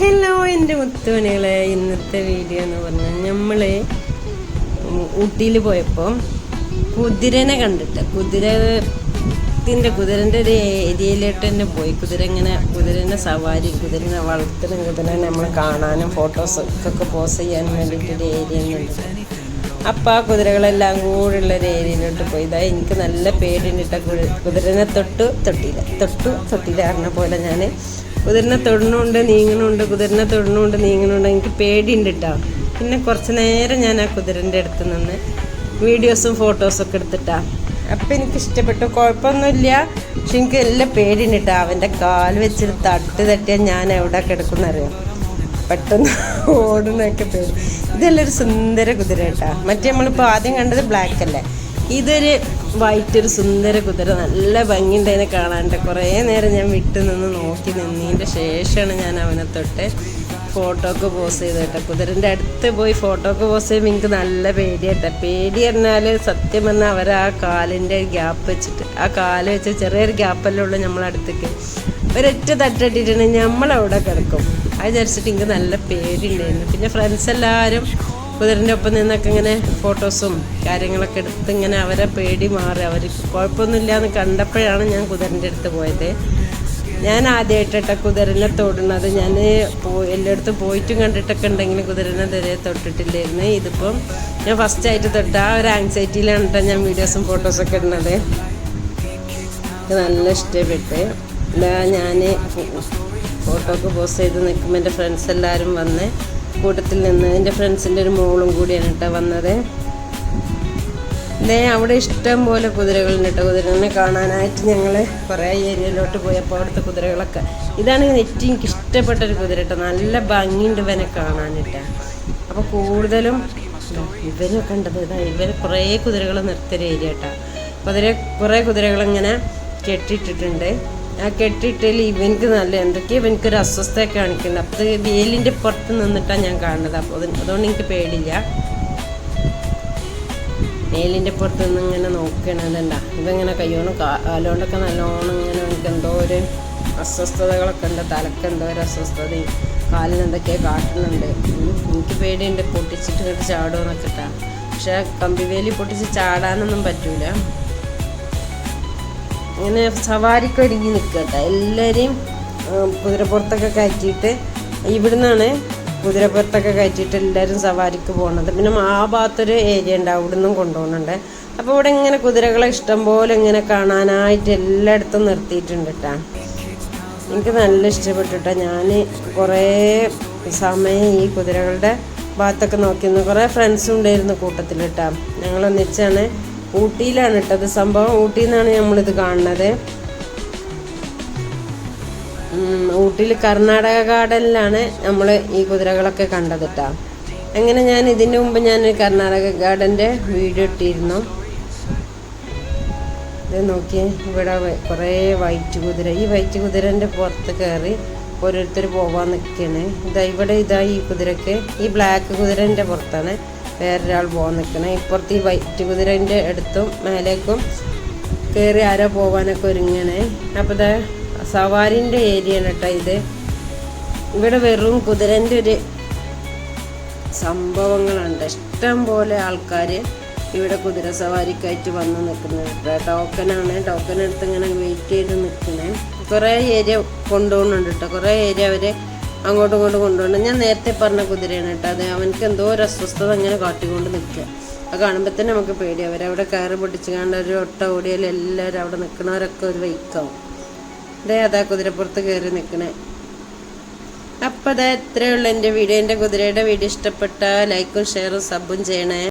Hello എന്റെ മുത്തുമണികളെ ഇന്നത്തെ video എന്ന് പറഞ്ഞാൽ നമ്മൾ ഊട്ടിയിൽ പോയപ്പോൾ കുതിരനെ കണ്ടിട്ട് കുതിരത്തിന്റെ കുതിരന്റെ ഒരു ഏരിയയിലോട്ട് തന്നെ പോയി. കുതിര ഇങ്ങനെ കുതിരനെ സവാരി കുതിരനെ വളർത്തുന്ന കുതിരനെ നമ്മൾ കാണാനും ഫോട്ടോസ് ഒക്കെ പോസ് ചെയ്യാനും വേണ്ടിയിട്ടൊരു ഏരിയ ഉണ്ട് അപ്പം ആ കുതിരകളെല്ലാം കൂടെ ഉള്ള ഒരു ഏരിയയിലോട്ട് പോയി. ഇതാ എനിക്ക് നല്ല പേടിണ്ടിട്ട കുതിരനെ തൊട്ട് തൊട്ടില്ല തൊട്ടു തൊട്ടില്ല പറഞ്ഞ പോലെ ഞാൻ കുതിരനെ തൊടണുണ്ട് നീങ്ങണുണ്ട് കുതിരനെ തൊടണുണ്ട് നീങ്ങണുണ്ട് എനിക്ക് പേടിയുണ്ട് കേട്ടോ പിന്നെ കുറച്ച് നേരം ഞാൻ ആ കുതിരന്റെ അടുത്ത് നിന്ന് വീഡിയോസും ഫോട്ടോസും ഒക്കെ എടുത്തിട്ടാ. അപ്പം എനിക്ക് ഇഷ്ടപ്പെട്ടു. കുഴപ്പമൊന്നുമില്ല. പക്ഷെ എനിക്ക് എല്ലാം പേടിയുണ്ട് കേട്ടോ അവന്റെ കാൽ വെച്ചിട്ട് തട്ട് തട്ടിയാൽ ഞാൻ എവിടെ കിടക്കുന്നറിയാം? പെട്ടെന്ന് ഓടുന്നൊക്കെ പേടി. ഇതെല്ലാം ഒരു സുന്ദര കുതിര കേട്ടോ മറ്റേ നമ്മളിപ്പോൾ ആദ്യം കണ്ടത് ബ്ലാക്ക് അല്ലേ? ഇതൊരു വൈറ്റ് ഒരു സുന്ദര കുതിര. നല്ല ഭംഗിയുണ്ട് അതിനെ കാണാണ്ട് കുറേ നേരം ഞാൻ വിട്ടു നിന്ന് നോക്കി നിന്നതിന്റെ ശേഷമാണ് ഞാൻ അവനെ തൊട്ട് ഫോട്ടോക്ക് പോസ് ചെയ്ത് കേട്ടോ. കുതിരന്റെ അടുത്ത് പോയി ഫോട്ടോക്ക് പോസ് ചെയ്യുമ്പോൾ എനിക്ക് നല്ല പേടിയായിട്ടാ. പേടി പറഞ്ഞാൽ സത്യം പറഞ്ഞാൽ അവർ ആ കാലിന്റെ ഗ്യാപ്പ് വെച്ചിട്ട് ആ കാൽ വെച്ച് ചെറിയൊരു ഗ്യാപ്പല്ലേ ഉള്ളൂ നമ്മളടുത്തേക്ക് ഒരൊറ്റ തട്ടട്ടിട്ടുണ്ടെങ്കിൽ നമ്മളവിടെ കിടക്കും? അത് വിചാരിച്ചിട്ട് എനിക്ക് നല്ല പേടിയുണ്ടായിരുന്നു. പിന്നെ ഫ്രണ്ട്സ് എല്ലാവരും കുതിരന്റെ ഒപ്പം നിന്നൊക്കെ ഇങ്ങനെ ഫോട്ടോസും കാര്യങ്ങളൊക്കെ എടുത്ത് ഇങ്ങനെ അവരെ പേടി മാറി. അവർ കുഴപ്പമൊന്നുമില്ല എന്ന് കണ്ടപ്പോഴാണ് ഞാൻ കുതിരന്റെ അടുത്ത് പോയത്. ഞാൻ ആദ്യമായിട്ടിട്ട കുതിരനെ തൊടുന്നത്. ഞാൻ പോ എല്ലായിടത്തും പോയിട്ടും കണ്ടിട്ടൊക്കെ ഉണ്ടെങ്കിൽ കുതിരനെ തരെ തൊട്ടിട്ടില്ലായിരുന്നു. ഇതിപ്പം ഞാൻ ഫസ്റ്റ് ആയിട്ട് തൊട്ട ആ ഒരു ആങ്സൈറ്റിയിലാണ് കേട്ടോ ഞാൻ വീഡിയോസും ഫോട്ടോസൊക്കെ ഇടുന്നത്. നല്ല ഇഷ്ടപ്പെട്ട്. ഞാൻ ഫോട്ടോ ഒക്കെ പോസ്റ്റ് ചെയ്ത് നിൽക്കുമ്പോൾ എന്റെ ഫ്രണ്ട്സ് എല്ലാവരും വന്ന് കൂട്ടത്തിൽ നിന്ന് എന്റെ ഫ്രണ്ട്സിന്റെ ഒരു മോളും കൂടിയാണ് കേട്ടോ വന്നത്. ഇതേ അവിടെ ഇഷ്ടം പോലെ കുതിരകളുണ്ട് കേട്ടോ. കുതിരനെ കാണാനായിട്ട് ഞങ്ങൾ കുറേ ഏരിയയിലോട്ട് പോയപ്പോൾ അവിടുത്തെ കുതിരകളൊക്കെ. ഇതാണ് ഏറ്റവും എനിക്ക് ഇഷ്ടപ്പെട്ട ഒരു കുതിര കേട്ടോ. നല്ല ഭംഗിയുണ്ട് ഇവനെ കാണാനിട്ട് അപ്പോൾ കൂടുതലും ഇവനെ കണ്ടത് ഇതാ ഇവർ കുറേ കുതിരകൾ നിർത്തിയ ഏരിയ കേട്ടോ. കുതിര കുറേ കുതിരകളിങ്ങനെ കെട്ടിയിട്ടിട്ടുണ്ട്. ആ കെട്ടിയിട്ടിൽ ഇവനക്ക് നല്ല എന്തൊക്കെയോ ഇവനക്കൊരു അസ്വസ്ഥത കാണിക്കുന്നുണ്ട്. അപ്പോൾ വേലിന്റെ പുറത്ത് നിന്നിട്ടാണ് ഞാൻ കാണുന്നത്. അപ്പോൾ അതുകൊണ്ട് എനിക്ക് പേടില്ല വേലിന്റെ പുറത്ത് നിന്ന് ഇങ്ങനെ നോക്കണതുണ്ട ഇവങ്ങനെ കയ്യോണം കാലോണ്ടൊക്കെ നല്ലോണം ഇങ്ങനെ എനിക്ക് എന്തോ ഒരു അസ്വസ്ഥതകളൊക്കെ ഉണ്ട്. തലക്ക് എന്തോ ഒരു അസ്വസ്ഥതയും കാലിന് എന്തൊക്കെയോ കാട്ടുന്നുണ്ട്. എനിക്ക് പേടിയുണ്ട്. പൊട്ടിച്ചിട്ട് ഇങ്ങോട്ട് ചാടുമെന്നൊക്കെ ഇട്ടാ. പക്ഷേ കമ്പിവേലി പൊട്ടിച്ച് ചാടാനൊന്നും പറ്റൂല. ഇങ്ങനെ സവാരിക്ക് ഒരുങ്ങി നിൽക്കട്ടെ എല്ലാവരെയും കുതിരപ്പുറത്തൊക്കെ കയറ്റിയിട്ട് ഇവിടുന്നാണ് കുതിരപ്പുറത്തൊക്കെ കയറ്റിയിട്ട് എല്ലാവരും സവാരിക്ക് പോകുന്നത് പിന്നെ ആ ഭാഗത്തൊരു ഏരിയ ഉണ്ട് അവിടുന്നും കൊണ്ടുപോകുന്നുണ്ട്. അപ്പോൾ ഇവിടെ ഇങ്ങനെ കുതിരകളെ ഇഷ്ടം പോലെ ഇങ്ങനെ കാണാനായിട്ട് എല്ലായിടത്തും നിർത്തിയിട്ടുണ്ട് കേട്ടോ. എനിക്ക് നല്ല ഇഷ്ടപ്പെട്ടു കേട്ടോ. ഞാൻ കുറേ സമയം ഈ കുതിരകളുടെ ഭാഗത്തൊക്കെ നോക്കിയിരുന്നു. കുറേ ഫ്രണ്ട്സും ഉണ്ടായിരുന്നു കൂട്ടത്തിൽ കേട്ടോ. ഞങ്ങൾ ഒന്നിച്ചാണ് ഊട്ടിയിലാണ് ഇട്ടത് സംഭവം ഊട്ടിയിൽ നിന്നാണ് നമ്മളിത് കാണുന്നത്. ഊട്ടിയിൽ കർണാടക ഗാർഡനിലാണ് നമ്മൾ ഈ കുതിരകളൊക്കെ കണ്ടത് കേട്ടോ. അങ്ങനെ ഞാൻ ഇതിന്റെ മുമ്പ് ഞാൻ കർണാടക ഗാർഡന്റെ വീഡിയോ ഇട്ടിരുന്നു. ഇത് നോക്കിയേ ഇവിടെ കുറേ വൈറ്റ് കുതിര. ഈ വൈറ്റ് കുതിരന്റെ പുറത്ത് കയറി ഓരോരുത്തർ പോവാൻ നിൽക്കണേ ഇതാ ഇവിടെ ഇതാ ഈ കുതിരക്ക് ഈ ബ്ലാക്ക് കുതിരന്റെ പുറത്താണ്. വേറൊരാൾ പോകാൻ നിൽക്കണം. ഇപ്പുറത്ത് ഈ വൈറ്റ് കുതിരന്റെ അടുത്തും മേലേക്കും കയറി ആരോ പോകാനൊക്കെ ഒരുങ്ങണേ. അപ്പോൾ ഇതാ സവാരിന്റെ ഏരിയ ആണ് കേട്ടോ ഇത്. ഇവിടെ വെറും കുതിരന്റെ ഒരു സംഭവങ്ങളുണ്ട് ഇഷ്ടം പോലെ ആൾക്കാർ ഇവിടെ കുതിര സവാരിക്കായിട്ട് വന്ന് നിൽക്കുന്നുണ്ട് ടോക്കനാണ്. ടോക്കൺ എടുത്ത് ഇങ്ങനെ വെയിറ്റ് ചെയ്ത് നിൽക്കുന്നത് കുറേ ഏരിയ കൊണ്ടുപോകുന്നുണ്ട് കേട്ടോ. കുറേ ഏരിയ അവർ അങ്ങോട്ടും ഇങ്ങോട്ടും കൊണ്ടുപോകണം ഞാൻ നേരത്തെ പറഞ്ഞ കുതിരയാണ് കേട്ടോ. അത് അവനക്ക് എന്തോ ഒരു അസ്വസ്ഥത അങ്ങനെ കാട്ടിക്കൊണ്ട് നിൽക്കുക. അത് കാണുമ്പോൾ തന്നെ നമുക്ക് പേടി അവരവിടെ കയറി പൊട്ടിച്ച് കണ്ട ഒരു ഒട്ട ഓടിയാൽ എല്ലാവരും അവിടെ നിൽക്കുന്നവരൊക്കെ ഒരു വൈക്കാവും ഇതേ അതാ കുതിരപ്പുറത്ത് കയറി നിൽക്കണേ. അപ്പോൾ അതാ എത്രയുള്ള എന്റെ വീഡിയോ. എന്റെ കുതിരയുടെ വീഡിയോ ഇഷ്ടപ്പെട്ട ലൈക്കും ഷെയറും സബും ചെയ്യണേ.